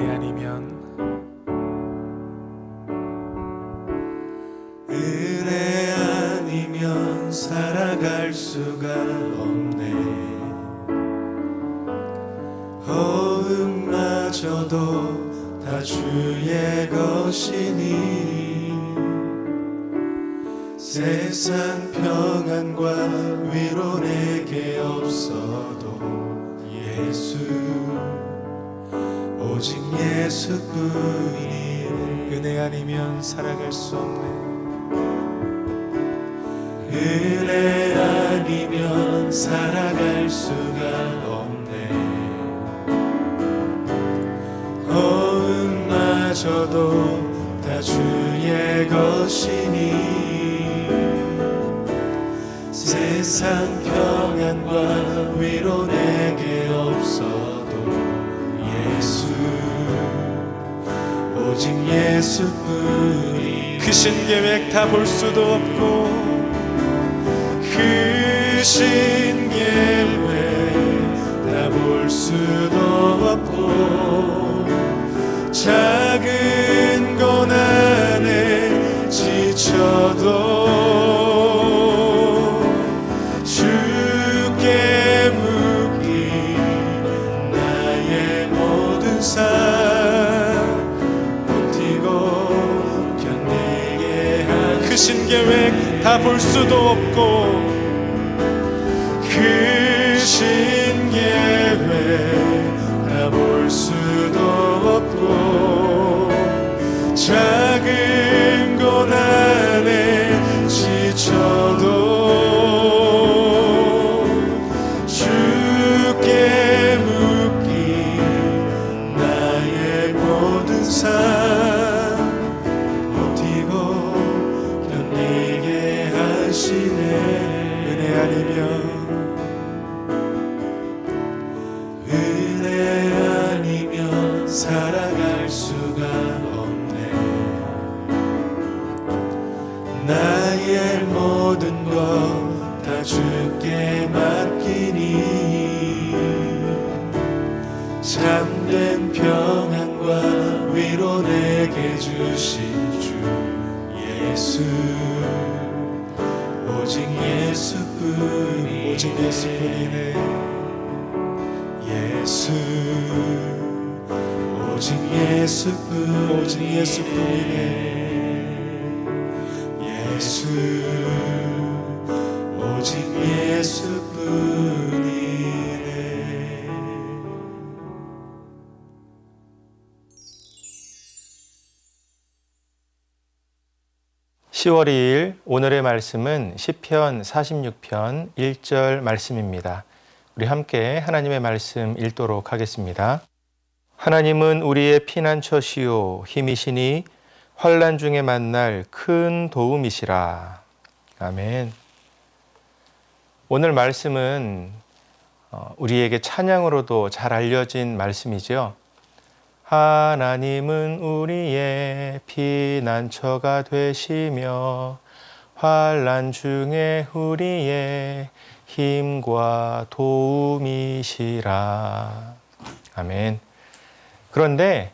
그게 아니면 은혜 아니면 살아갈 수가 없네. 허음마저도 다 주의 것이니 세상 평안과 위로 내게 없어도 예수. 오직 예수뿐이 은혜 아니면 살아갈 수 없네. 은혜 아니면 살아갈 수가 없네. 호흡마저도 다 주의 것이니 세상 평안과 위로 내게 오직 예수뿐이 크신 계획 다 볼 수도 없고 크신 계획 다 볼 수도 없고 작은 고난에 지쳐도 신 계획 다 볼 수도 없고 크신 계획 다 볼 수도 없고 하시네 은혜 아니면 오직 예수뿐이 오직 예수뿐이네. 예수. 오직 예수뿐 오직 예수뿐이네. 예수 10월 2일 오늘의 말씀은 시편 46편 1절 말씀입니다. 우리 함께 하나님의 말씀 읽도록 하겠습니다. 하나님은 우리의 피난처시요 힘이시니 환난 중에 만날 큰 도움이시라. 아멘. 오늘 말씀은 어, 우리에게 찬양으로도 잘 알려진 말씀이죠. 하나님은 우리의 피난처가 되시며 환난 중에 우리의 힘과 도움이시라. 아멘. 그런데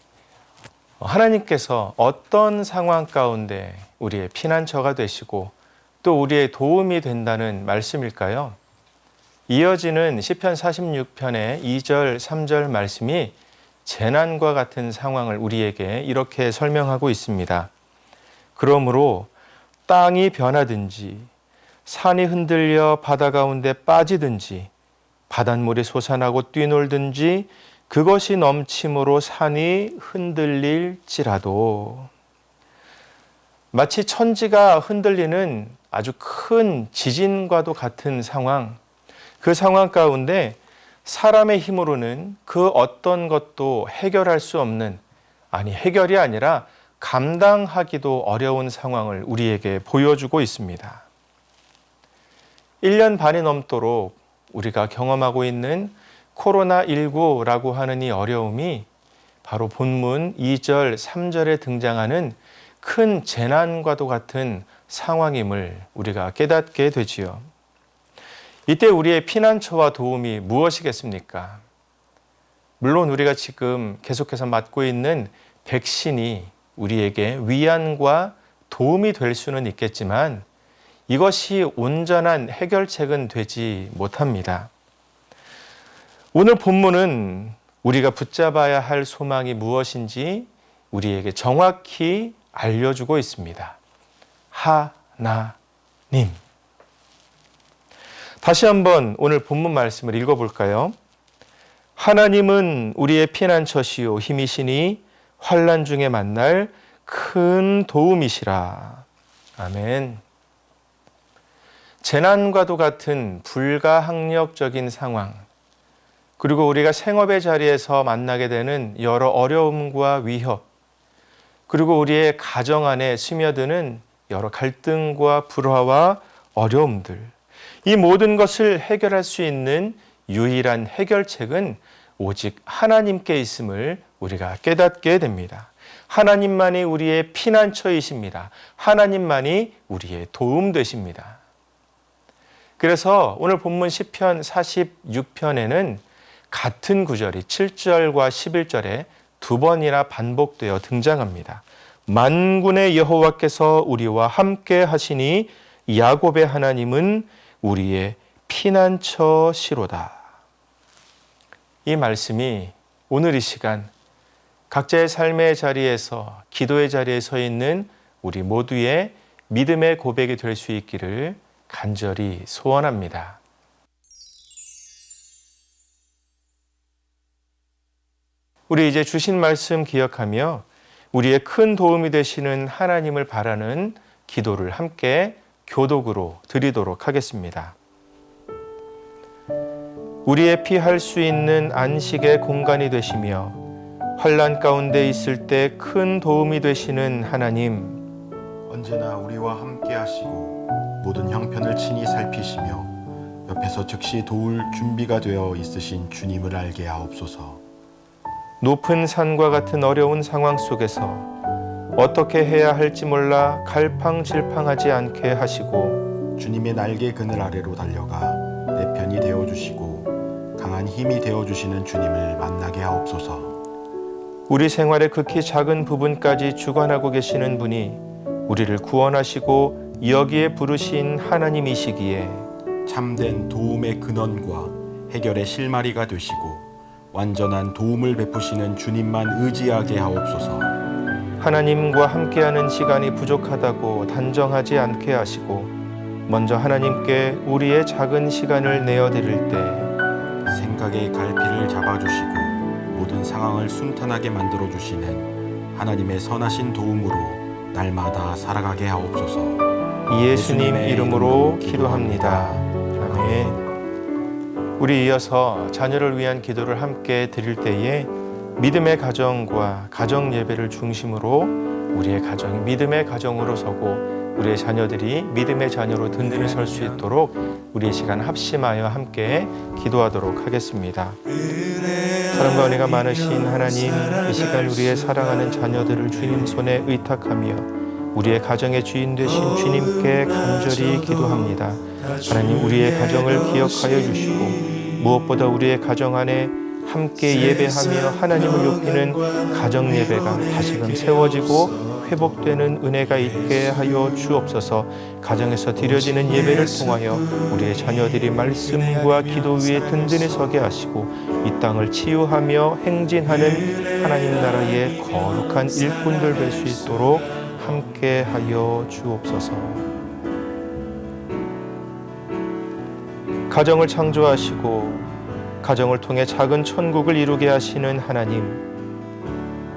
하나님께서 어떤 상황 가운데 우리의 피난처가 되시고 또 우리의 도움이 된다는 말씀일까요? 이어지는 시편 46편의 2절, 3절 말씀이 재난과 같은 상황을 우리에게 이렇게 설명하고 있습니다. 그러므로 땅이 변하든지 산이 흔들려 바다 가운데 빠지든지 바닷물이 솟아나고 뛰놀든지 그것이 넘침으로 산이 흔들릴지라도 마치 천지가 흔들리는 아주 큰 지진과도 같은 상황, 그 상황 가운데 사람의 힘으로는 그 어떤 것도 해결할 수 없는, 아니, 해결이 아니라 감당하기도 어려운 상황을 우리에게 보여주고 있습니다. 1년 반이 넘도록 우리가 경험하고 있는 코로나19라고 하는 이 어려움이 바로 본문 2절, 3절에 등장하는 큰 재난과도 같은 상황임을 우리가 깨닫게 되지요. 이때 우리의 피난처와 도움이 무엇이겠습니까? 물론 우리가 지금 계속해서 맞고 있는 백신이 우리에게 위안과 도움이 될 수는 있겠지만 이것이 온전한 해결책은 되지 못합니다. 오늘 본문은 우리가 붙잡아야 할 소망이 무엇인지 우리에게 정확히 알려주고 있습니다. 하나님. 다시 한번 오늘 본문 말씀을 읽어볼까요? 하나님은 우리의 피난처시요 힘이시니 환란 중에 만날 큰 도움이시라. 아멘. 재난과도 같은 불가항력적인 상황, 그리고 우리가 생업의 자리에서 만나게 되는 여러 어려움과 위협, 그리고 우리의 가정 안에 스며드는 여러 갈등과 불화와 어려움들, 이 모든 것을 해결할 수 있는 유일한 해결책은 오직 하나님께 있음을 우리가 깨닫게 됩니다. 하나님만이 우리의 피난처이십니다. 하나님만이 우리의 도움 되십니다. 그래서 오늘 본문 10편 46편에는 같은 구절이 7절과 11절에 두 번이나 반복되어 등장합니다. 만군의 여호와께서 우리와 함께 하시니 야곱의 하나님은 우리의 피난처시로다. 이 말씀이 오늘 이 시간 각자의 삶의 자리에서 기도의 자리에 서 있는 우리 모두의 믿음의 고백이 될 수 있기를 간절히 소원합니다. 우리 이제 주신 말씀 기억하며 우리의 큰 도움이 되시는 하나님을 바라는 기도를 함께 교독으로 드리도록 하겠습니다. 우리의 피할 수 있는 안식의 공간이 되시며 환란 가운데 있을 때 큰 도움이 되시는 하나님 언제나 우리와 함께 하시고 모든 형편을 친히 살피시며 옆에서 즉시 도울 준비가 되어 있으신 주님을 알게 하옵소서. 높은 산과 같은 어려운 상황 속에서 어떻게 해야 할지 몰라 갈팡질팡하지 않게 하시고 주님의 날개 그늘 아래로 달려가 내 편이 되어 주시고 강한 힘이 되어 주시는 주님을 만나게 하옵소서. 우리 생활의 극히 작은 부분까지 주관하고 계시는 분이 우리를 구원하시고 여기에 부르신 하나님이시기에 참된 도움의 근원과 해결의 실마리가 되시고 완전한 도움을 베푸시는 주님만 의지하게 하옵소서. 하나님과 함께하는 시간이 부족하다고 단정하지 않게 하시고 먼저 하나님께 우리의 작은 시간을 내어 드릴 때 생각의 갈피를 잡아주시고 모든 상황을 순탄하게 만들어 주시는 하나님의 선하신 도움으로 날마다 살아가게 하옵소서. 예수님 이름으로 기도합니다. 아멘. 우리 이어서 자녀를 위한 기도를 함께 드릴 때에 믿음의 가정과 가정 예배를 중심으로 우리의 가정이 믿음의 가정으로 서고 우리의 자녀들이 믿음의 자녀로 든든히 설 수 있도록 우리의 시간 합심하여 함께 기도하도록 하겠습니다. 사랑과 은혜가 많으신 하나님, 이 시간 우리의 사랑하는 자녀들을 주님 손에 의탁하며 우리의 가정의 주인 되신 주님께 간절히 기도합니다. 하나님 우리의 가정을 기억하여 주시고 무엇보다 우리의 가정 안에 함께 예배하며 하나님을 높이는 가정 예배가 다시금 세워지고 회복되는 은혜가 있게 하여 주옵소서. 가정에서 드려지는 예배를 통하여 우리의 자녀들이 말씀과 기도 위에 든든히 서게 하시고 이 땅을 치유하며 행진하는 하나님 나라의 거룩한 일꾼들 될 수 있도록 함께 하여 주옵소서. 가정을 창조하시고 가정을 통해 작은 천국을 이루게 하시는 하나님.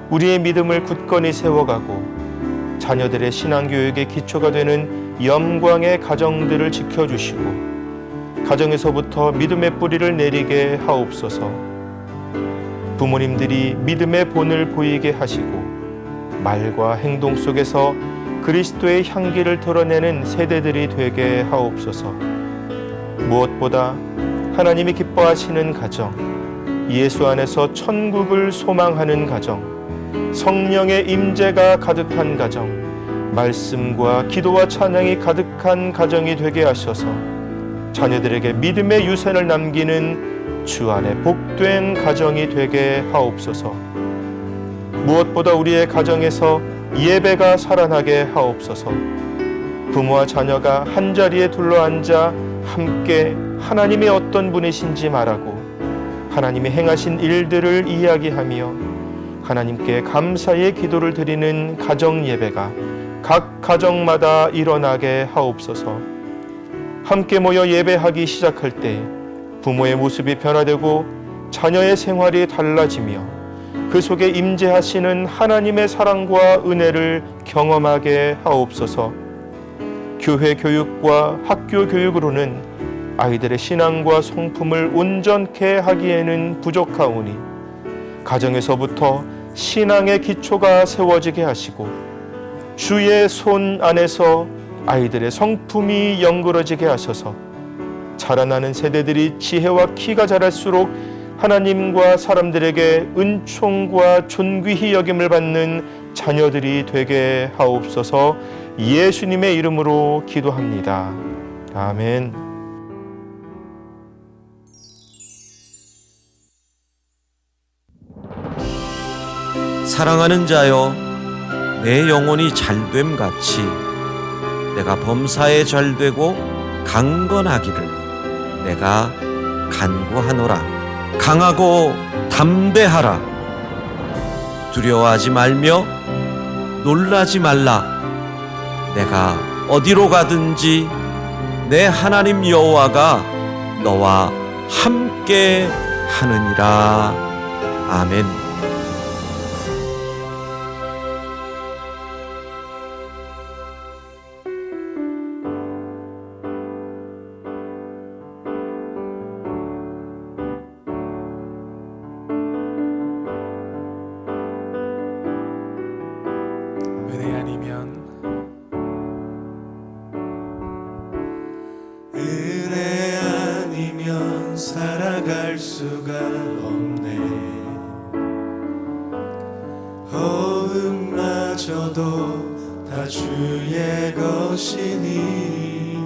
우리의 믿음을 굳건히 세워가고 자녀들의 신앙 교육의 기초가 되는 영광의 가정들을 지켜 주시고 가정에서부터 믿음의 뿌리를 내리게 하옵소서. 부모님들이 믿음의 본을 보이게 하시고 말과 행동 속에서 그리스도의 향기를 드러내는 세대들이 되게 하옵소서. 무엇보다 하나님이 기뻐하시는 가정, 예수 안에서 천국을 소망하는 가정, 성령의 임재가 가득한 가정, 말씀과 기도와 찬양이 가득한 가정이 되게 하셔서 자녀들에게 믿음의 유산을 남기는 주 안에 복된 가정이 되게 하옵소서. 무엇보다 우리의 가정에서 예배가 살아나게 하옵소서. 부모와 자녀가 한 자리에 둘러앉아 함께 하나님이 어떤 분이신지 말하고 하나님이 행하신 일들을 이야기하며 하나님께 감사의 기도를 드리는 가정 예배가 각 가정마다 일어나게 하옵소서. 함께 모여 예배하기 시작할 때 부모의 모습이 변화되고 자녀의 생활이 달라지며 그 속에 임재하시는 하나님의 사랑과 은혜를 경험하게 하옵소서. 교회 교육과 학교 교육으로는 아이들의 신앙과 성품을 온전케 하기에는 부족하오니 가정에서부터 신앙의 기초가 세워지게 하시고 주의 손 안에서 아이들의 성품이 연그러지게 하셔서 자라나는 세대들이 지혜와 키가 자랄수록 하나님과 사람들에게 은총과 존귀히 여김을 받는 자녀들이 되게 하옵소서 예수님의 이름으로 기도합니다. 아멘. 사랑하는 자여 내 영혼이 잘됨 같이 내가 범사에 잘되고 강건하기를 내가 간구하노라. 강하고 담대하라. 두려워하지 말며 놀라지 말라. 내가 어디로 가든지 내 하나님 여호와가 너와 함께 하느니라. 아멘. 살아갈 수가 없네. 호흡마저도 다 주의 것이니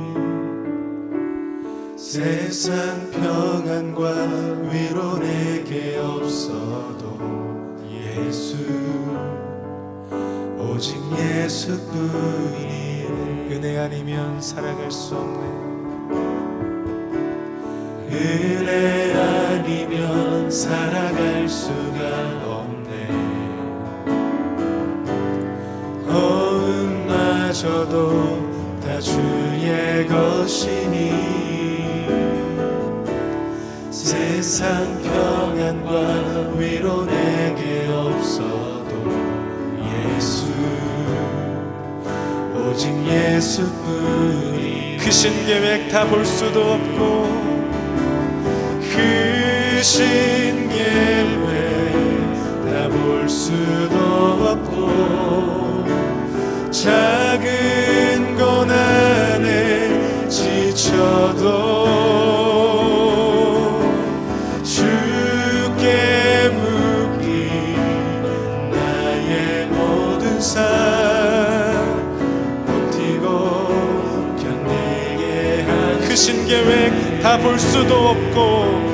세상 평안과 위로 내게 없어도 예수 오직 예수뿐이 은혜 아니면 살아갈 수 없네 은혜 아니면 살아갈 수가 없네. 호흡마저도 다 주의 것이니 세상 평안과 위로 내게 없어도 예수 오직 예수뿐이 크신 계획 다 볼 수도 없고 크신 계획 다볼 수도 없고 작은 고난에 지쳐도 주께 묻기 나의 모든 삶 버티고 견디게 한 크신 계획 다 볼 수도 없고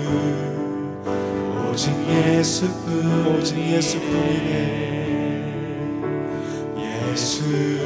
오직 예수뿐 오직 예수뿐이네. 예수